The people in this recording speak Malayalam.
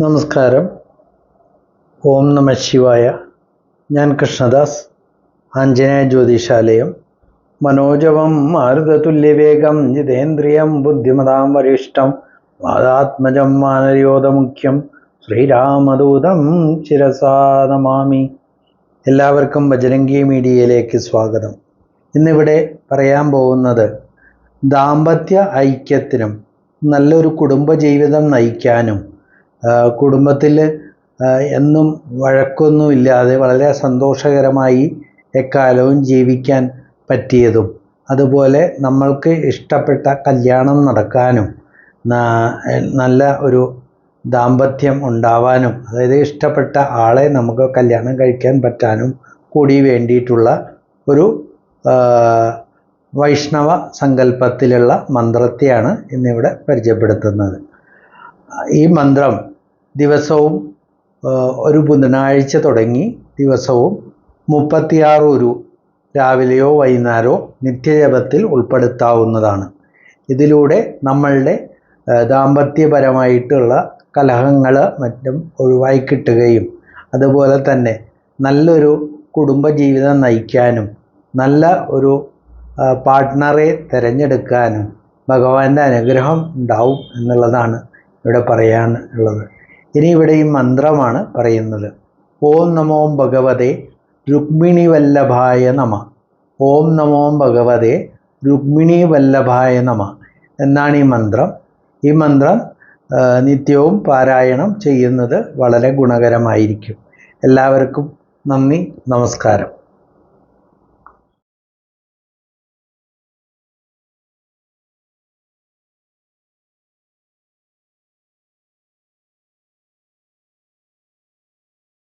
നമസ്കാരം. ഓം നമ ശിവായ. ഞാൻ കൃഷ്ണദാസ് ആഞ്ജനേയ ജ്യോതിഷാലയം മനോജവം മാരുതതുല്യവേഗം ജിതേന്ദ്രിയം ബുദ്ധിമതാം വരിഷ്ടം വാദാത്മജം മാനരിയോധമുഖ്യം ശ്രീരാമദൂതം ചിരസാദമാമി എല്ലാവർക്കും ബജരംഗി മീഡിയയിലേക്ക് സ്വാഗതം. ഇന്നിവിടെ പറയാൻ പോകുന്നത് ദാമ്പത്യ ഐക്യത്തിനും നല്ലൊരു കുടുംബജീവിതം നയിക്കാനും കുടുംബത്തിൽ എന്നും വഴക്കൊന്നുമില്ലാതെ വളരെ സന്തോഷകരമായി എക്കാലവും ജീവിക്കാൻ പറ്റിയതും അതുപോലെ നമ്മൾക്ക് ഇഷ്ടപ്പെട്ട കല്യാണം നടക്കാനും നല്ല ഒരു ദാമ്പത്യം ഉണ്ടാവാനും അതായത് ഇഷ്ടപ്പെട്ട ആളെ നമുക്ക് കല്യാണം കഴിക്കാൻ പറ്റാനും കൂടി വേണ്ടിയിട്ടുള്ള ഒരു വൈഷ്ണവ സങ്കല്പത്തിലുള്ള മന്ത്രത്തെയാണ് ഇന്നിവിടെ പരിചയപ്പെടുത്തുന്നത്. ഈ മന്ത്രം ദിവസവും ഒരു ബുധനാഴ്ച തുടങ്ങി ദിവസവും മുപ്പത്തിയാറ് ഒരു രാവിലെയോ വൈകുന്നേരമോ നിത്യജപത്തിൽ ഉൾപ്പെടുത്താവുന്നതാണ്. ഇതിലൂടെ നമ്മളുടെ ദാമ്പത്യപരമായിട്ടുള്ള കലഹങ്ങൾ മറ്റും ഒഴിവായി കിട്ടുകയും അതുപോലെ തന്നെ നല്ലൊരു കുടുംബജീവിതം നയിക്കാനും നല്ല ഒരു പാർട്ട്ണറെ തിരഞ്ഞെടുക്കാനും ഭഗവാന്റെ അനുഗ്രഹം ഉണ്ടാവും എന്നുള്ളതാണ് ഇവിടെ പറയാൻ ഉള്ളത്. ഇനി ഇവിടെ ഈ മന്ത്രമാണ് പറയുന്നത്. ഓം നമോ ഭഗവതേ രുക്മിണി വല്ലഭായ നമ. ഓം നമോ ഭഗവതേ രുക്മിണി വല്ലഭായ നമ. എന്നാണ് ഈ മന്ത്രം. ഈ മന്ത്രം നിത്യവും പാരായണം ചെയ്യുന്നത് വളരെ ഗുണകരമായിരിക്കും. എല്ലാവർക്കും നന്ദി നമസ്കാരം.